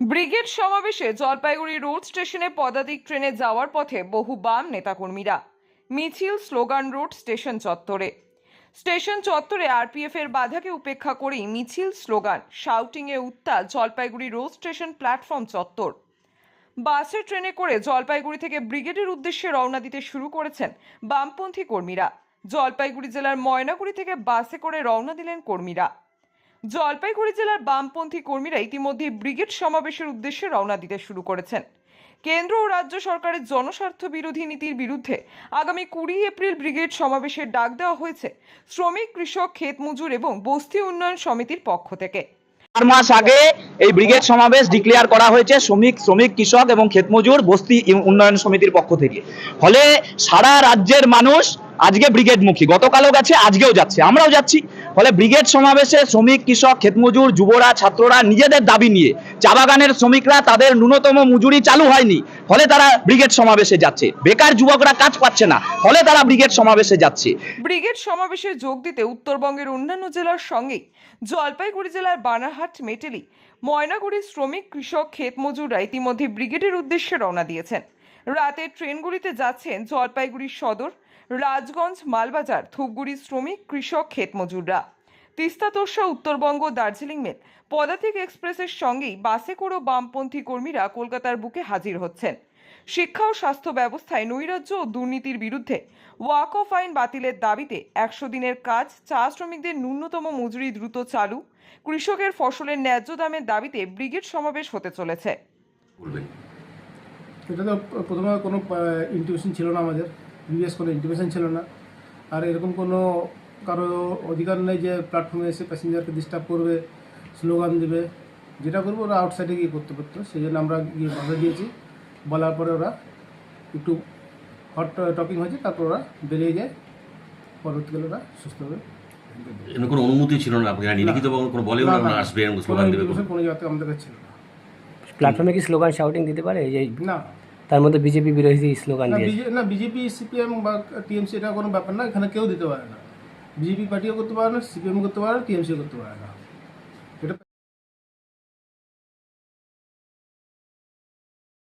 Brigade সমাবেশে Jalpaiguri road স্টেশনে পদাতিক ট্রেনে যাওয়ার পথে বহু বাম নেতাকর্মীরা। মিছিল, স্লোগান, রোড স্টেশন চত্বরে। স্টেশন চত্বরে আরপিএফ এর বাধাকে উপেক্ষা করেই মিছিল, স্লোগান, শাউটিংয়ে উত্তাল জলপাইগুড়ি রোড স্টেশন প্ল্যাটফর্ম চত্বর। বাসে ট্রেনে করে জলপাইগুড়ি থেকে ব্রিগেডের উদ্দেশ্যে রওনা দিতে শুরু করেছেন বামপন্থী কর্মীরা। জলপাইগুড়ি জেলার ময়নাগুড়ি থেকে বাসে করে রওনা দিলেন কর্মীরা। জলপাইগুড়ি জেলার বামপন্থী কর্মীরা ইতিমধ্যে ব্রিগেড সমাবেশের উদ্দেশ্যে রওনা দিতে শুরু করেছেন। কেন্দ্র ও রাজ্য সরকারের জনস্বার্থ বিরোধী নীতির বিরুদ্ধে আগামী কুড়ি এপ্রিল ব্রিগেড সমাবেশের ডাক দেওয়া হয়েছে শ্রমিক, কৃষক, ক্ষেত মজুর এবং বস্তি উন্নয়ন সমিতির পক্ষ থেকে। চার মাস আগে এই ব্রিগেড সমাবেশ ডিক্লেয়ার করা হয়েছে শ্রমিক শ্রমিক, কৃষক এবং ক্ষেতমজুর বস্তি উন্নয়ন সমিতির পক্ষ থেকে। ফলে সারা রাজ্যের মানুষ আজকে ব্রিগেডমুখী। গতকালও গেছে, আজকেও যাচ্ছে। আমরাও যাচ্ছি। ফলে ব্রিগেড সমাবেশে শ্রমিক, কৃষক, ক্ষেতমজুর, যুবরা, ছাত্ররা নিজেদের দাবি নিয়ে চা বাগানের শ্রমিকরা তাদের ন্যূনতম মজুরি চালু হয়নি। ফলে তারা ব্রিগেড সমাবেশে যাচ্ছে। বেকার যুবকরা কাজ পাচ্ছে না। ফলে তারা ব্রিগেড সমাবেশে যাচ্ছে। ব্রিগেড সমাবেশে যোগ দিতে উত্তরবঙ্গের অন্যান্য জেলার সঙ্গেই জলপাইগুড়ি জেলার বানারহাট, মেটেলি ময়নাগুড়ি শ্রমিক, কৃষক ক্ষেত মজুররা ইতিমধ্যে ব্রিগেডের উদ্দেশ্যে রওনা দিয়েছেন। রাতের ট্রেনগুলিতে যাচ্ছেন জলপাইগুড়ি সদর, রাজগঞ্জ, মালবাজার ধূপগুড়ি শ্রমিক, কৃষক ক্ষেত মজুররা তিস্তা তোর্ষা উত্তরবঙ্গ দার্জিলিং মেল। পদাতিক এক্সপ্রেসের সঙ্গেই বাসে করেও বামপন্থী কর্মীরা কলকাতার বুকে হাজির হচ্ছেন। শিক্ষা ও স্বাস্থ্য ব্যবস্থায় নৈরাজ্য ও দুর্নীতির বিরুদ্ধে ওয়াক অফ আইন বাতিলের দাবিতে একশো দিনের কাজ চা শ্রমিকদের ন্যূনতম মজুরি দ্রুত চালু কৃষকের ফসলের ন্যায্য দামের দাবিতে ব্রিগেড সমাবেশ হতে চলেছে। এটা তো প্রথমে কোনো ইন্টিমেশন ছিল না আমাদের প্রিভিয়াস কোনো ইন্টিমেশন ছিল না। আর এরকম কোনো কারও অধিকার নেই যে প্ল্যাটফর্মে এসে প্যাসেঞ্জারকে ডিস্টার্ব করবে স্লোগান দেবে যেটা করব ওরা আউটসাইডে গিয়ে করতে পারতো। সেই জন্য আমরা গিয়ে বাধা দিয়েছি। বলার পরে ওরা একটু হট টপিং হয়েছে তারপর ওরা বেরিয়ে যায় পরবর্তীকালে ওরা সুস্থভাবে কোনো অনুমতি ছিল না? লিখিত কোনো কোনো স্লোগান দেবে কোনো? জায়গাতে আমাদের কাছে ছিল না। প্ল্যাটফর্মে কি স্লোগান শাউটিং দিতে পারে? এই যে না। তার মধ্যে বিজেপি বিরোধী স্লোগান না বিজেপি সিপিএম বা টিএমসি এটা কোনো ব্যাপার না এখানে কেউ দিতে পারে না। বিজেপি পার্টিও করতে পারে না সিপিএম করতে পারে না টিএমসিও করতে পারে না।